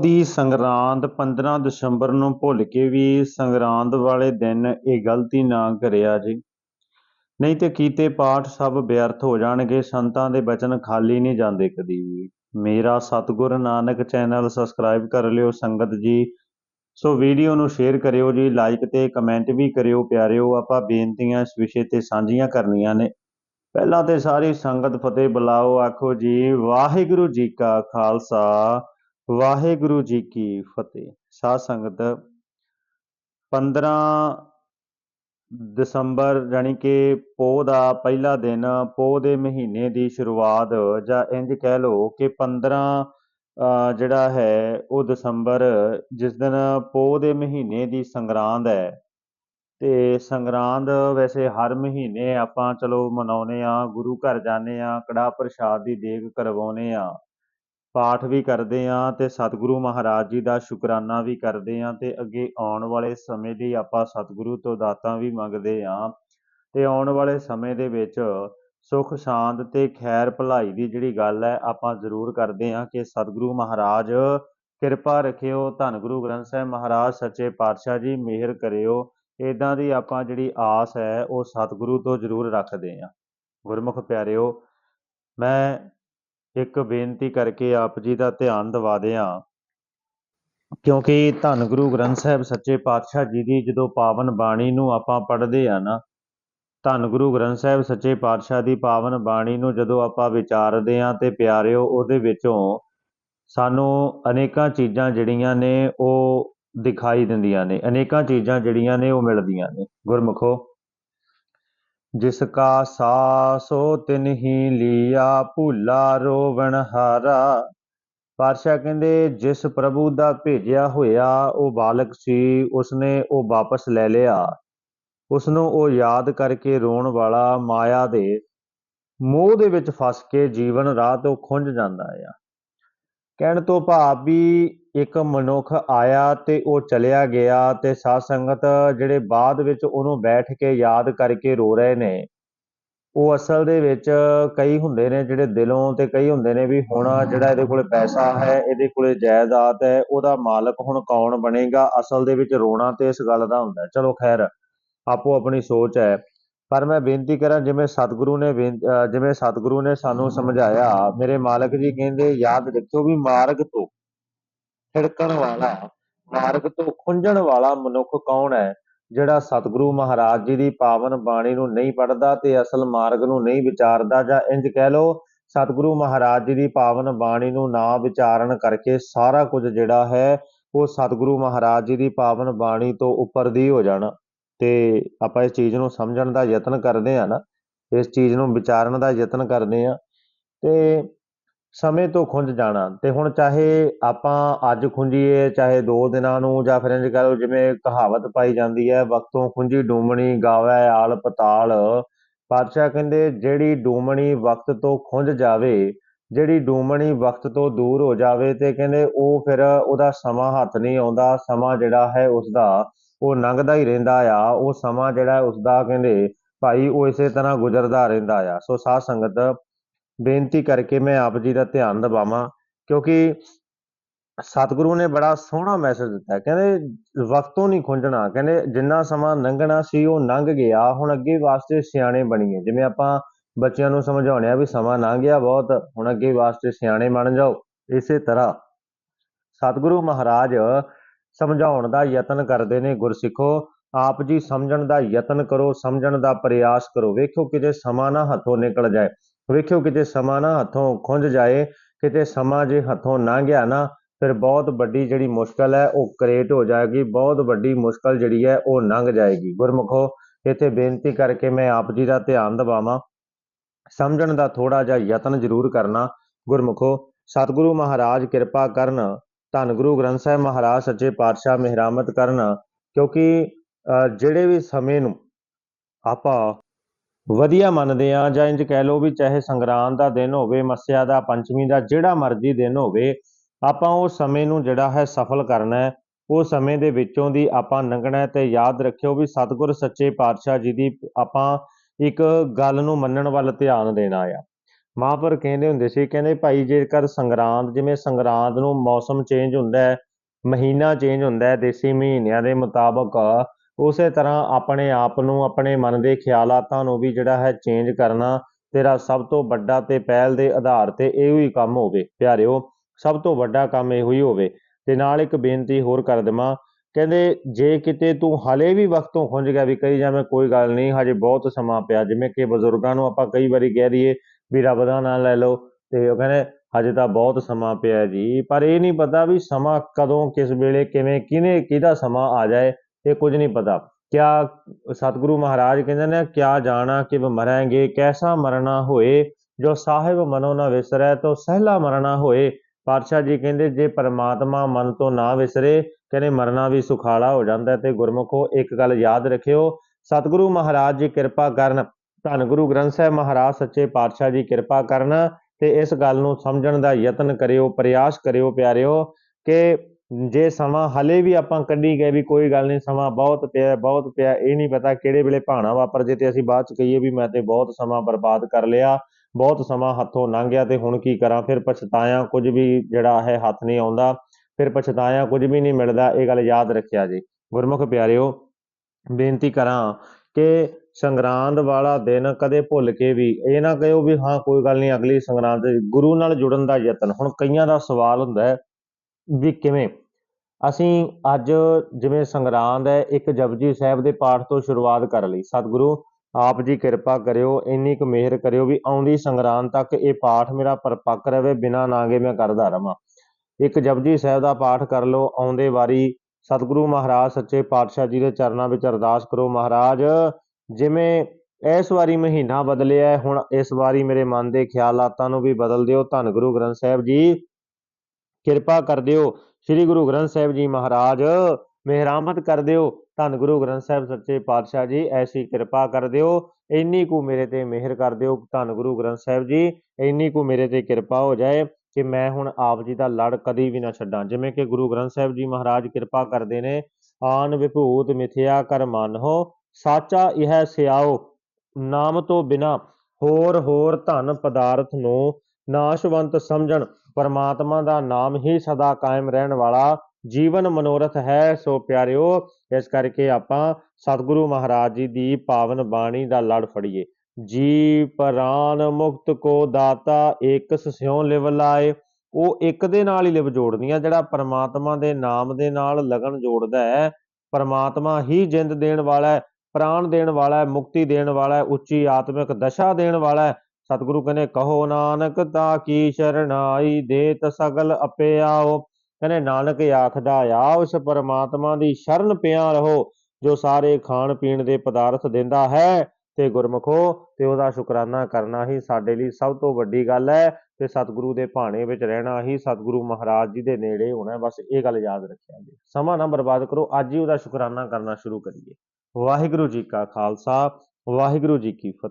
ਦੀ ਸੰਗਰਾਂਦ 15 ਦਸੰਬਰ ਨੂੰ ਭੁੱਲ ਕੇ ਵੀ ਸੰਗਰਾਂਦ ਵਾਲੇ ਦਿਨ ਇਹ ਗਲਤੀ ਨਾ ਕਰਿਆ ਜੀ। ਨਹੀਂ ਤੇ ਕੀਤੇ ਪਾਠ ਸਭ ਵਿਅਰਥ ਹੋ ਜਾਣਗੇ, ਸੰਤਾਂ ਦੇ ਬਚਨ ਖਾਲੀ ਨਹੀਂ ਜਾਂਦੇ ਕਦੀ ਵੀ। ਮੇਰਾ ਸਤਿਗੁਰ ਨਾਨਕ ਚੈਨਲ ਸਬਸਕ੍ਰਾਈਬ ਕਰ ਲਿਓ ਸੰਗਤ ਜੀ। ਸੋ ਵੀਡੀਓ ਨੂੰ ਸ਼ੇਅਰ ਕਰਿਓ ਜੀ, ਲਾਈਕ ਤੇ ਕਮੈਂਟ ਵੀ ਕਰਿਓ ਪਿਆਰਿਓ। ਆਪਾਂ ਬੇਨਤੀਆਂ ਇਸ ਵਿਸ਼ੇ ਤੇ ਸਾਂਝੀਆਂ ਕਰਨੀਆਂ ਨੇ। ਪਹਿਲਾਂ ਤੇ ਸਾਰੀ ਸੰਗਤ ਫਤਿਹ ਬੁਲਾਓ, ਆਖੋ ਜੀ, ਵਾਹਿਗੁਰੂ ਜੀ ਕਾ ਖਾਲਸਾ। ਵਾਹਿਗੁਰੂ ਜੀ ਕੀ ਫਤਿਹ। ਸਾਧ ਸੰਗਤ 15 ਦਸੰਬਰ ਜਾਨੀ ਕਿ ਪੋਹ ਦਾ ਪਹਿਲਾ ਦਿਨ, ਪੋਹ ਦੇ ਮਹੀਨੇ ਦੀ ਸ਼ੁਰੂਆਤ ਜਾਂ ਇੰਜ ਕਹਿ ਲਓ ਕਿ 15 ਜਿਹੜਾ ਹੈ ਉਹ ਦਸੰਬਰ, ਜਿਸ ਦਿਨ ਪੋਹ ਦੇ ਮਹੀਨੇ ਦੀ ਸੰਗਰਾਂਦ ਹੈ। ਤੇ ਸੰਗਰਾਂਦ ਵੈਸੇ ਹਰ ਮਹੀਨੇ ਆਪਾਂ ਚਲੋ ਮਨਾਉਨੇ ਆ ਗੁਰੂ ਘਰ ਜਾਂਦੇ ਆ ਕੜਾ ਪ੍ਰਸ਼ਾਦ ਦੀ ਦੇਗ ਕਰਵਾਉਨੇ ਆ ਪਾਠ ਵੀ ਕਰਦੇ ਹਾਂ ਅਤੇ ਸਤਿਗੁਰੂ ਮਹਾਰਾਜ ਜੀ ਦਾ ਸ਼ੁਕਰਾਨਾ ਵੀ ਕਰਦੇ ਹਾਂ ਅਤੇ ਅੱਗੇ ਆਉਣ ਵਾਲੇ ਸਮੇਂ ਦੀ ਆਪਾਂ ਸਤਿਗੁਰੂ ਤੋਂ ਦਾਤਾਂ ਵੀ ਮੰਗਦੇ ਹਾਂ ਅਤੇ ਆਉਣ ਵਾਲੇ ਸਮੇਂ ਦੇ ਵਿੱਚ ਸੁੱਖ, ਸ਼ਾਂਤ ਅਤੇ ਖੈਰ ਭਲਾਈ ਦੀ ਜਿਹੜੀ ਗੱਲ ਹੈ, ਆਪਾਂ ਜ਼ਰੂਰ ਕਰਦੇ ਹਾਂ ਕਿ ਸਤਿਗੁਰੂ ਮਹਾਰਾਜ ਕਿਰਪਾ ਰੱਖਿਓ, ਧੰਨ ਗੁਰੂ ਗ੍ਰੰਥ ਸਾਹਿਬ ਮਹਾਰਾਜ, ਸੱਚੇ ਪਾਤਸ਼ਾਹ ਜੀ ਮਿਹਰ ਕਰਿਓ। ਇਦਾਂ ਦੀ ਆਪਾਂ ਜਿਹੜੀ ਆਸ ਹੈ, ਉਹ ਸਤਿਗੁਰੂ ਤੋਂ ਜ਼ਰੂਰ ਰੱਖਦੇ ਹਾਂ ਗੁਰਮੁਖ ਪਿਆਰਿਓ, ਮੈਂ ਇੱਕ ਬੇਨਤੀ ਕਰਕੇ ਆਪ ਜੀ ਦਾ ਧਿਆਨ ਦਿਵਾ ਦਿਆਂ। ਕਿਉਂਕਿ ਧੰਨ ਗੁਰੂ ਗ੍ਰੰਥ ਸਾਹਿਬ ਸੱਚੇ ਪਾਤਸ਼ਾਹ ਜੀ ਦੀ ਜਦੋਂ ਪਾਵਨ ਬਾਣੀ ਨੂੰ ਆਪਾਂ ਪੜ੍ਹਦੇ ਆ ਨਾ, ਧੰਨ ਗੁਰੂ ਗ੍ਰੰਥ ਸਾਹਿਬ ਸੱਚੇ ਪਾਤਸ਼ਾਹ ਦੀ ਪਾਵਨ ਬਾਣੀ ਨੂੰ ਜਦੋਂ ਆਪਾਂ ਵਿਚਾਰਦੇ ਆ ਤੇ ਪਿਆਰਿਓ, ਉਹਦੇ ਵਿੱਚੋਂ ਸਾਨੂੰ ਅਨੇਕਾਂ ਚੀਜ਼ਾਂ ਜਿਹੜੀਆਂ ਨੇ ਉਹ ਦਿਖਾਈ ਦਿੰਦੀਆਂ ਨੇ, ਅਨੇਕਾਂ ਚੀਜ਼ਾਂ ਜਿਹੜੀਆਂ ਨੇ ਉਹ ਮਿਲਦੀਆਂ ਨੇ। ਗੁਰਮੁਖੋ ਜਿਸ ਕਾ ਸਾਸੋ ਤਿਨ ਹੀ ਲੀਆ ਭੂਲਾ ਰੋਵਣ ਹਾਰਾ। ਪਾਤਸ਼ਾਹ ਕਹਿੰਦੇ, ਜਿਸ ਪ੍ਰਭੂ ਦਾ ਭੇਜਿਆ ਹੋਇਆ ਉਹ ਬਾਲਕ ਸੀ, ਉਸਨੇ ਉਹ ਵਾਪਸ ਲੈ ਲਿਆ। ਉਸ ਨੂੰ ਉਹ ਯਾਦ ਕਰਕੇ ਰੋਣ ਵਾਲਾ ਮਾਇਆ ਦੇ ਮੋਹ ਦੇ ਵਿੱਚ ਫਸ ਕੇ ਜੀਵਨ ਰਾਹ ਤੋਂ ਖੁੰਝ ਜਾਂਦਾ ਆ। ਕਹਿਣ ਤੋਂ ਭਾਵ ਵੀ ਇੱਕ ਮਨੁੱਖ ਆਇਆ ਤੇ ਉਹ ਚਲਿਆ ਗਿਆ ਤੇ ਸਾਧ ਸੰਗਤ ਜਿਹੜੇ ਬਾਅਦ ਵਿੱਚ ਉਹਨੂੰ ਬੈਠ ਕੇ ਯਾਦ ਕਰਕੇ ਰੋ ਰਹੇ ਨੇ। ਉਹ ਅਸਲ ਦੇ ਵਿੱਚ ਕਈ ਹੁੰਦੇ ਨੇ ਜਿਹੜੇ ਦਿਲੋਂ ਤੇ ਕਈ ਹੁੰਦੇ ਨੇ ਵੀ ਹੁਣ ਜਿਹੜਾ ਇਹਦੇ ਕੋਲੇ ਪੈਸਾ ਹੈ, ਇਹਦੇ ਕੋਲੇ ਜਾਇਦਾਦ ਹੈ, ਉਹਦਾ ਮਾਲਕ ਹੁਣ ਕੌਣ ਬਣੇਗਾ? ਅਸਲ ਦੇ ਵਿੱਚ ਰੋਣਾ ਤੇ ਇਸ ਗੱਲ ਦਾ ਹੁੰਦਾ ਚਲੋ ਖੈਰ, ਆਪੋ ਆਪਣੀ ਸੋਚ ਹੈ। ਪਰ ਮੈਂ ਬੇਨਤੀ ਕਰਾਂ, ਜਿਵੇਂ ਸਤਿਗੁਰੂ ਨੇ ਬੇਨ- ਜਿਵੇਂ ਸਤਿਗੁਰੂ ਨੇ ਸਾਨੂੰ ਸਮਝਾਇਆ, ਮੇਰੇ ਮਾਲਕ ਜੀ ਕਹਿੰਦੇ, ਯਾਦ ਰੱਖਿਓ ਵੀ ਮਾਰਗ ਤੋਂ ਛਿੜਕਣ ਵਾਲਾ ਮਾਰਗ ਤੋਂ ਖੁੰਝਣ ਵਾਲਾ ਮਨੁੱਖ ਕੌਣ ਹੈ? ਜਿਹੜਾ ਸਤਿਗੁਰੂ ਮਹਾਰਾਜ ਜੀ ਦੀ ਪਾਵਨ ਬਾਣੀ ਨੂੰ ਨਹੀਂ ਪੜ੍ਹਦਾ ਤੇ ਅਸਲ ਮਾਰਗ ਨੂੰ ਨਹੀਂ ਵਿਚਾਰਦਾ ਜਾਂ ਇੰਜ ਕਹਿ ਲਓ, ਸਤਿਗੁਰੂ ਮਹਾਰਾਜ ਜੀ ਦੀ ਪਾਵਨ ਬਾਣੀ ਨੂੰ ਨਾ ਵਿਚਾਰਨ ਕਰਕੇ ਸਾਰਾ ਕੁਝ ਜਿਹੜਾ ਹੈ, ਉਹ ਸਤਿਗੁਰੂ ਮਹਾਰਾਜ ਜੀ ਦੀ ਪਾਵਨ ਬਾਣੀ ਤੋਂ ਉੱਪਰ ਦੀ ਹੋ ਜਾਣਾ। ਤੇ ਆਪਾਂ ਇਸ ਚੀਜ਼ ਨੂੰ ਸਮਝਣ ਦਾ ਯਤਨ ਕਰਦੇ ਆ ਨਾ, ਇਸ ਚੀਜ਼ ਨੂੰ ਵਿਚਾਰਨ ਦਾ ਯਤਨ ਕਰਦੇ ਆ ਤੇ ਸਮੇਂ ਤੋਂ ਖੁੰਝ ਜਾਣਾ। ਤੇ ਹੁਣ ਚਾਹੇ ਆਪਾਂ ਅੱਜ ਖੁੰਝੀਏ, ਚਾਹੇ ਦੋ ਦਿਨਾਂ ਨੂੰ ਜਾਂ ਫਿਰ ਇੰਝ ਕਹਿ ਲਓ ਜਿਵੇਂ ਕਹਾਵਤ ਪਾਈ ਜਾਂਦੀ ਹੈ, ਵਕਤੋਂ ਖੁੰਝੀ ਡੂਮਣੀ ਗਾਵੇ ਆਲ ਪਤਾਲ। ਪਾਤਸ਼ਾਹ ਕਹਿੰਦੇ, ਜਿਹੜੀ ਡੂਮਣੀ ਵਕਤ ਤੋਂ ਖੁੰਝ ਜਾਵੇ, ਜਿਹੜੀ ਡੂਮਣੀ ਵਕਤ ਤੋਂ ਦੂਰ ਹੋ ਜਾਵੇ ਤੇ ਕਹਿੰਦੇ ਉਹ ਫਿਰ ਉਹਦਾ ਸਮਾਂ ਹੱਥ ਨਹੀਂ ਆਉਂਦਾ, ਸਮਾਂ ਜਿਹੜਾ ਹੈ ਉਸਦਾ ਉਹ ਲੰਘਦਾ ਹੀ ਰਹਿੰਦਾ ਆ। ਉਹ ਸਮਾਂ ਜਿਹੜਾ ਉਸਦਾ ਕਹਿੰਦੇ ਭਾਈ ਉਹ ਇਸੇ ਤਰ੍ਹਾਂ ਗੁਜ਼ਰਦਾ ਰਹਿੰਦਾ ਆ। ਸੋ ਸਾਧ ਸੰਗਤ ਬੇਨਤੀ ਕਰਕੇ ਮੈਂ ਆਪ ਜੀ ਦਾ ਧਿਆਨ ਦਿਵਾਵਾਂ ਕਿਉਂਕਿ ਸਤਿਗੁਰੂ ਨੇ ਬੜਾ ਸੋਹਣਾ ਮੈਸੇਜ ਦਿੱਤਾ। ਕਹਿੰਦੇ, ਵਕਤੋਂ ਨਹੀਂ ਖੁੰਝਣਾ। ਕਹਿੰਦੇ, ਜਿੰਨਾ ਸਮਾਂ ਲੰਘਣਾ ਸੀ, ਉਹ ਲੰਘ ਗਿਆ। ਹੁਣ ਅੱਗੇ ਵਾਸਤੇ ਸਿਆਣੇ ਬਣੀਏ। ਜਿਵੇਂ ਆਪਾਂ ਬੱਚਿਆਂ ਨੂੰ ਸਮਝਾਉਣੇ ਆ ਵੀ ਸਮਾਂ ਲੰਘ ਗਿਆ ਬਹੁਤ, ਹੁਣ ਅੱਗੇ ਵਾਸਤੇ ਸਿਆਣੇ ਬਣ ਜਾਓ। ਇਸੇ ਤਰ੍ਹਾਂ ਸਤਿਗੁਰੂ ਮਹਾਰਾਜ ਸਮਝਾਉਣ ਦਾ ਯਤਨ ਕਰਦੇ ਨੇ ਗੁਰਸਿੱਖੋ। ਆਪ ਜੀ ਸਮਝਣ ਦਾ ਯਤਨ ਕਰੋ, ਸਮਝਣ ਦਾ ਪ੍ਰਯਾਸ ਕਰੋ। ਵੇਖੋ ਕਿਤੇ ਸਮਾਂ ਨਾ ਹੱਥੋਂ ਨਿਕਲ ਜਾਏ। ਵੇਖਿਓ ਕਿਤੇ ਸਮਾਂ ਨਾ ਹੱਥੋਂ ਖੁੰਝ ਜਾਏ ਕਿਤੇ ਸਮਾਂ ਜੇ ਹੱਥੋਂ ਲੰਘ ਗਿਆ ਨਾ ਫਿਰ ਬਹੁਤ ਵੱਡੀ ਜਿਹੜੀ ਮੁਸ਼ਕਲ ਹੈ ਉਹ ਕ੍ਰੀਏਟ ਹੋ ਜਾਏਗੀ ਬਹੁਤ ਵੱਡੀ ਮੁਸ਼ਕਲ ਜਿਹੜੀ ਹੈ ਉਹ ਲੰਘ ਜਾਏਗੀ। ਗੁਰਮੁਖੋ ਇੱਥੇ ਬੇਨਤੀ ਕਰਕੇ ਮੈਂ ਆਪ ਜੀ ਦਾ ਧਿਆਨ ਦਿਵਾਵਾਂ। ਸਮਝਣ ਦਾ ਥੋੜਾ ਜਿਹਾ ਯਤਨ ਜ਼ਰੂਰ ਕਰਨਾ। ਗੁਰਮੁਖੋ ਸਤਿਗੁਰੂ ਮਹਾਰਾਜ ਕਿਰਪਾ ਕਰਨ ਧੰਨ ਗੁਰੂ ਗ੍ਰੰਥ ਸਾਹਿਬ ਮਹਾਰਾਜ ਸੱਚੇ ਪਾਤਸ਼ਾਹ ਮਿਹਰਾਮਤ ਕਰਨ ਕਿਉਂਕਿ ਅਹ, ਜਿਹੜੇ ਵੀ ਸਮੇਂ ਨੂੰ ਆਪਾਂ ਵਧੀਆ ਮੰਨਦੇ ਆ ਜਾਂ ਇੰਜ ਕਹਿ ਲਓ ਵੀ ਚਾਹੇ ਸੰਗਰਾਂਦ ਦਾ ਦਿਨ ਹੋਵੇ, ਮੱਸਿਆ ਦਾ, ਪੰਚਮੀ ਦਾ, ਜਿਹੜਾ ਮਰਜ਼ੀ ਦਿਨ ਹੋਵੇ, ਆਪਾਂ ਉਹ ਸਮੇਂ ਨੂੰ ਜਿਹੜਾ ਹੈ ਸਫਲ ਕਰਨਾ ਹੈ। ਉਹ ਸਮੇਂ ਦੇ ਵਿੱਚੋਂ ਦੀ ਆਪਾਂ ਲੰਘਣਾ ਹੈ ਤੇ ਯਾਦ ਰੱਖਿਓ ਵੀ ਸਤਿਗੁਰ ਸੱਚੇ ਪਾਤਸ਼ਾਹ ਜੀ ਦੀ ਆਪਾਂ ਇੱਕ ਗੱਲ ਨੂੰ ਮੰਨਣ ਵੱਲ ਧਿਆਨ ਦੇਣਾ ਆ। ਮਹਾਂਪੁਰ ਕਹਿੰਦੇ ਹੁੰਦੇ ਸੀ, ਕਹਿੰਦੇ ਭਾਈ ਜੇਕਰ ਸੰਗਰਾਂਦ, ਜਿਵੇਂ ਸੰਗਰਾਂਦ ਨੂੰ ਮੌਸਮ ਚੇਂਜ ਹੁੰਦਾ ਹੈ, ਮਹੀਨਾ ਚੇਂਜ ਹੁੰਦਾ ਹੈ, ਦੇਸੀ ਮਹੀਨਿਆਂ ਦੇ ਮੁਤਾਬਕ ਉਸੇ ਤਰ੍ਹਾਂ ਆਪਣੇ ਆਪ ਨੂੰ, ਆਪਣੇ ਮਨ ਦੇ ਖਿਆਲਾਤਾਂ ਨੂੰ ਵੀ ਜਿਹੜਾ ਹੈ ਚੇਂਜ ਕਰਨਾ ਤੇਰਾ ਸਭ ਤੋਂ ਵੱਡਾ ਤੇ ਪਹਿਲ ਦੇ ਆਧਾਰ ਤੇ ਇਹੋ ਹੀ ਕੰਮ ਹੋਵੇ। ਪਿਆਰਿਓ, ਸਭ ਤੋਂ ਵੱਡਾ ਕੰਮ ਇਹੋ ਹੀ ਹੋਵੇ। ਤੇ ਨਾਲ ਇੱਕ ਬੇਨਤੀ ਹੋਰ ਕਰ ਦੇਵਾਂ, ਕਹਿੰਦੇ ਜੇ ਕਿਤੇ ਤੂੰ ਹਲੇ ਵੀ ਵਕਤ ਤੋਂ ਖੁੰਝ ਗਿਆ ਵੀ ਕਹੀ ਜਾਵੇਂ ਕੋਈ ਗੱਲ ਨਹੀਂ, ਹਜੇ ਬਹੁਤ ਸਮਾਂ ਪਿਆ, ਜਿਵੇਂ ਕਿ ਬਜ਼ੁਰਗਾਂ ਨੂੰ ਆਪਾਂ ਕਈ ਵਾਰੀ ਕਹਿ ਦਈਏ ਵੀ ਰੱਬ ਦਾ ਨਾਮ ਲੈ ਲਓ, ਤੇ ਉਹ ਕਹਿੰਦੇ ਹਜੇ ਤਾਂ ਬਹੁਤ ਸਮਾਂ ਪਿਆ ਜੀ, ਪਰ ਇਹ ਨਹੀਂ ਪਤਾ ਵੀ ਸਮਾਂ ਕਦੋਂ, ਕਿਸ ਵੇਲੇ, ਕਿਵੇਂ, ਕਿਹਨੇ, ਕਿਹਦਾ ਸਮਾਂ ਆ ਜਾਏ। ਇਹ ਕੁਝ ਨਹੀਂ ਪਤਾ। ਕਿਆ ਸਤਿਗੁਰੂ ਮਹਾਰਾਜ ਕਹਿੰਦੇ ਨੇ, ਕਿਆ ਜਾਣਾ ਕਿ ਮਰਾਂਗੇ, ਕੈਸਾ ਮਰਨਾ ਹੋਏ, ਜੋ ਸਾਹਿਬ ਮਨੋ ਨਾ ਵਿਸਰੈ, ਤੋ ਸਹਿਲਾ ਮਰਨਾ ਹੋਏ। ਪਾਤਸ਼ਾਹ ਜੀ ਕਹਿੰਦੇ, ਜੇ ਪਰਮਾਤਮਾ ਮਨ ਤੋਂ ਨਾ ਵਿਸਰੇ, ਕਹਿੰਦੇ ਮਰਨਾ ਵੀ ਸੁਖਾਲਾ ਹੋ ਜਾਂਦਾ ਤੇ ਗੁਰਮੁਖੋ, ਇੱਕ ਗੱਲ ਯਾਦ ਰੱਖਿਓ, ਸਤਿਗੁਰੂ ਮਹਾਰਾਜ ਜੀ ਕਿਰਪਾ ਕਰਨ, ਧੰਨ ਗੁਰੂ ਗ੍ਰੰਥ ਸਾਹਿਬ ਮਹਾਰਾਜ ਸੱਚੇ ਪਾਤਸ਼ਾਹ ਜੀ ਕਿਰਪਾ ਕਰਨ, ਤੇ ਇਸ ਗੱਲ ਨੂੰ ਸਮਝਣ ਦਾ ਯਤਨ ਕਰਿਓ, ਪ੍ਰਯਾਸ ਕਰਿਓ ਪਿਆਰਿਓ, ਕਿ ਜੇ ਸਮਾਂ ਹਲੇ ਵੀ ਆਪਾਂ ਕੱਢੀ ਗਏ ਵੀ ਕੋਈ ਗੱਲ ਨਹੀਂ, ਸਮਾਂ ਬਹੁਤ ਪਿਆ ਬਹੁਤ ਪਿਆ, ਇਹ ਨਹੀਂ ਪਤਾ ਕਿਹੜੇ ਵੇਲੇ ਭਾਣਾ ਵਾਪਰ ਜੇ ਤੇ ਅਸੀਂ ਬਾਅਦ ਚ ਕਹੀਏ ਵੀ ਮੈਂ ਤੇ ਬਹੁਤ ਸਮਾਂ ਬਰਬਾਦ ਕਰ ਲਿਆ, ਬਹੁਤ ਸਮਾਂ ਹੱਥੋਂ ਲੰਘ ਗਿਆ ਤੇ ਹੁਣ ਕੀ ਕਰਾਂ, ਫਿਰ ਪਛਤਾਇਆ ਕੁਝ ਵੀ ਜਿਹੜਾ ਹੈ ਹੱਥ ਨਹੀਂ ਆਉਂਦਾ, ਫਿਰ ਪਛਤਾਇਆ ਕੁਝ ਵੀ ਨਹੀਂ ਮਿਲਦਾ, ਇਹ ਗੱਲ ਯਾਦ ਰੱਖਿਆ ਜੀ। ਗੁਰਮੁਖ ਪਿਆਰਿਓ, ਬੇਨਤੀ ਕਰਾਂ ਕਿ ਸੰਗਰਾਂਦ ਵਾਲਾ ਦਿਨ ਕਦੇ ਭੁੱਲ ਕੇ ਵੀ ਇਹ ਨਾ ਕਹਿਓ ਵੀ ਹਾਂ, ਕੋਈ ਗੱਲ ਨਹੀਂ, ਅਗਲੀ ਸੰਗਰਾਂਦ ਗੁਰੂ ਨਾਲ ਜੁੜਨ ਦਾ ਯਤਨ। ਹੁਣ ਕਈਆਂ ਦਾ ਸਵਾਲ ਹੁੰਦਾ ਹੈ ਵੀ ਕਿਵੇਂ? ਅਸੀਂ ਅੱਜ ਜਿਵੇਂ ਸੰਗਰਾਂਦ ਹੈ, ਇੱਕ ਜਪਜੀ ਸਾਹਿਬ ਦੇ ਪਾਠ ਤੋਂ ਸ਼ੁਰੂਆਤ ਕਰ ਲਈ। ਸਤਿਗੁਰੂ, ਆਪ ਜੀ ਕਿਰਪਾ ਕਰਿਓ, ਇੰਨੀ ਕੁ ਮਿਹਰ ਕਰਿਓ ਵੀ ਆਉਂਦੀ ਸੰਗਰਾਂਦ ਤੱਕ ਇਹ ਪਾਠ ਮੇਰਾ ਪਰਪੱਕ ਰਵੇ, ਬਿਨਾਂ ਨਾਗੇ ਮੈਂ ਕਰਦਾ ਰਵਾਂ। ਇੱਕ ਜਪਜੀ ਸਾਹਿਬ ਦਾ ਪਾਠ ਕਰ ਲਓ, ਆਉਂਦੇ ਵਾਰੀ ਸਤਿਗੁਰੂ ਮਹਾਰਾਜ, ਸੱਚੇ ਪਾਤਸ਼ਾਹ ਜੀ ਦੇ ਚਰਨਾਂ ਵਿੱਚ ਅਰਦਾਸ ਕਰੋ, ਮਹਾਰਾਜ, ਜਿਵੇਂ ਇਸ ਵਾਰੀ ਮਹੀਨਾ ਬਦਲਿਆ ਹੁਣ ਇਸ ਵਾਰੀ ਮੇਰੇ ਮਨ ਦੇ ਖਿਆਲਾਤਾਂ ਨੂੰ ਵੀ ਬਦਲ ਦਿਓ। ਧੰਨ ਗੁਰੂ ਗ੍ਰੰਥ ਸਾਹਿਬ ਜੀ ਕਿਰਪਾ ਕਰ ਦਿਓ। ਸ੍ਰੀ ਗੁਰੂ ਗ੍ਰੰਥ ਸਾਹਿਬ ਜੀ ਮਹਾਰਾਜ, ਮਿਹਰਾਮਤ ਕਰ ਦਿਓ। ਧੰਨ ਗੁਰੂ ਗ੍ਰੰਥ ਸਾਹਿਬ ਸੱਚੇ ਪਾਤਸ਼ਾਹ ਜੀ, ਐਸੀ ਕਿਰਪਾ ਕਰ ਦਿਓ। ਇੰਨੀ ਕੁ ਮੇਰੇ ਤੇ ਮਿਹਰ ਕਰ ਦਿਓ ਧੰਨ ਗੁਰੂ ਗ੍ਰੰਥ ਸਾਹਿਬ ਜੀ। ਇੰਨੀ ਕੁ ਮੇਰੇ ਤੇ ਕਿਰਪਾ ਹੋ ਜਾਏ ਕਿ ਮੈਂ ਹੁਣ ਆਪ ਜੀ ਦਾ ਲੜ ਕਦੀ ਵੀ ਨਾ ਛੱਡਾਂ। ਜਿਵੇਂ ਕਿ ਗੁਰੂ ਗ੍ਰੰਥ ਸਾਹਿਬ ਜੀ ਮਹਾਰਾਜ ਕਿਰਪਾ ਕਰਦੇ ਨੇ, ਆਨ ਵਿਭੂਤ ਮਿਥਿਆ ਕਰ ਮਨ ਹੋ, ਸਾਚਾ ਇਹ ਸਿਆਓ ਨਾਮ ਤੋਂ ਬਿਨਾ ਹੋਰ ਹੋਰ ਧਨ ਪਦਾਰਥ ਨੂੰ ਨਾਸ਼ਵੰਤ ਸਮਝਣ। ਪਰਮਾਤਮਾ ਦਾ ਨਾਮ ਹੀ ਸਦਾ ਕਾਇਮ ਰਹਿਣ ਵਾਲਾ ਜੀਵਨ ਮਨੋਰਥ ਹੈ, ਸੋ ਪਿਆਰਿਓ, ਇਸ ਕਰਕੇ ਆਪਾਂ ਸਤਿਗੁਰੂ ਮਹਾਰਾਜ ਜੀ ਦੀ ਪਾਵਨ ਬਾਣੀ ਦਾ ਲੜ ਫੜੀਏ। ਜੀ ਪ੍ਰਾਨ ਮੁਕਤ ਕੋ ਦਾਤਾ, ਏਕਸ ਸਿਉ ਲਿਵ ਲਾਏ। ਉਹ ਇੱਕ ਦੇ ਨਾਲ ਹੀ ਲਿਵ ਜੋੜਦੀਆਂ ਜਿਹੜਾ ਪਰਮਾਤਮਾ ਦੇ ਨਾਮ ਦੇ ਨਾਲ ਲਗਨ ਜੋੜਦਾ ਹੈ। ਪਰਮਾਤਮਾ ਹੀ ਜਿੰਦ ਦੇਣ ਵਾਲਾ ਹੈ, ਪ੍ਰਾਣ ਦੇਣ ਵਾਲਾ ਹੈ, ਮੁਕਤੀ ਦੇਣ ਵਾਲਾ ਹੈ, ਉੱਚੀ ਆਤਮਿਕ ਦਸ਼ਾ ਦੇਣ ਵਾਲਾ ਹੈ। ਸਤਿਗੁਰੂ ਕਹਿੰਦੇ, ਕਹੋ ਨਾਨਕ ਤਾ ਕੀ ਸ਼ਰਨਾਈ ਦੇਤ ਸਗਲ ਆਪੇ ਕਹਿੰਦੇ, ਨਾਨਕ ਆਖਦਾ ਆ, ਉਸ ਪਰਮਾਤਮਾ ਦੀ ਸ਼ਰਨ ਪਿਆ ਰਹੋ ਜੋ ਸਾਰੇ ਖਾਣ ਪੀਣ ਦੇ ਪਦਾਰਥ ਦਿੰਦਾ ਹੈ। ਤੇ ਗੁਰਮਖੋ, ਤੇ ਉਹਦਾ ਸ਼ੁਕਰਾਨਾ ਕਰਨਾ ਹੀ ਸਾਡੇ ਲਈ ਸਭ ਤੋਂ ਵੱਡੀ ਗੱਲ ਹੈ, ਤੇ ਸਤਿਗੁਰੂ ਦੇ ਭਾਣੇ ਵਿੱਚ ਰਹਿਣਾ ਹੀ ਸਤਿਗੁਰੂ ਮਹਾਰਾਜ ਜੀ ਦੇ ਨੇੜੇ ਹੋਣਾ ਬਸ ਇਹ ਗੱਲ ਯਾਦ ਰੱਖਿਆ। ਜੀ ਸਮਾਂ ਨਾ ਬਰਬਾਦ ਕਰੋ, ਅੱਜ ਹੀ ਉਹਦਾ ਸ਼ੁਕਰਾਨਾ ਕਰਨਾ ਸ਼ੁਰੂ ਕਰੀਏ। ਵਾਹਿਗੁਰੂ ਜੀ ਕਾ ਖਾਲਸਾ, ਵਾਹਿਗੁਰੂ ਜੀ ਕੀ ਫਤਿਹ।